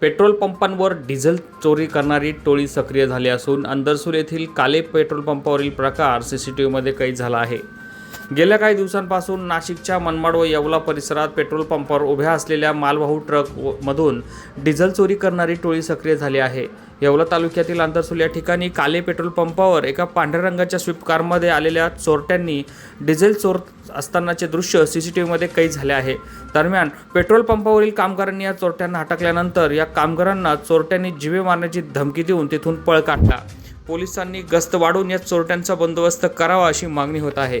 Petrol पंपांवर diesel चोरी करणारी टोळी सक्रिय झाली असून अंदरसूर येथील काले पेट्रोल पंपावरील प्रकार सी सी टी व्हीमध्ये कैद झाला आहे. गेल्या काही दिवसांपासून नाशिकच्या मनमाड व येवला परिसरात पेट्रोल पंपावर उभ्या असलेल्या मालवाहू ट्रक मधून डिझेल चोरी करणारी टोळी सक्रिय झाली आहे. येवला तालुक्यातील अंतरसूल या ठिकाणी काले पेट्रोल पंपावर एका पांढऱ्या रंगाच्या स्विफ्ट कारमध्ये आलेल्या चोरट्यांनी डिझेल चोर असतानाचे दृश्य सी सी टी व्हीमध्ये कैद झाले आहे. दरम्यान पेट्रोल पंपावरील कामगारांनी या चोरट्यांना हटकल्यानंतर या कामगारांना चोरट्यांनी जिवे मारण्याची धमकी देऊन तिथून पळ काढला. पोलिसांनी गस्त वाढून या चोरट्यांचा बंदोबस्त करावा अशी मागणी होत आहे.